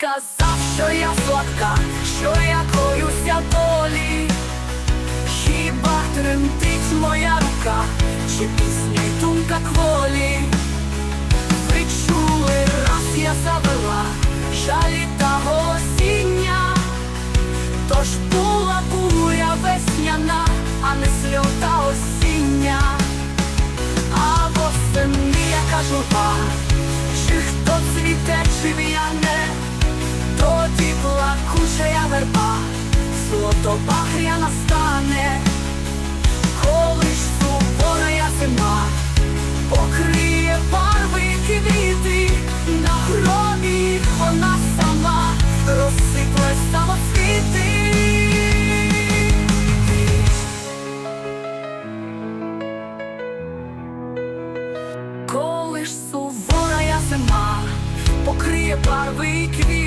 сказав, що я сладка, що я коюся долі. Хіба тремтить моя рука, чи пісня й думка кволі? Ви чули, раз я завела жалі та осіння, тож була буря весняна, а не сльота осіння, а восени яка журба, то пахря настане, коли ж сувора зима покриє барви квіти, на хромі вона сама розсипле самоцвіти. Коли ж сувора зима покриє барви квіти.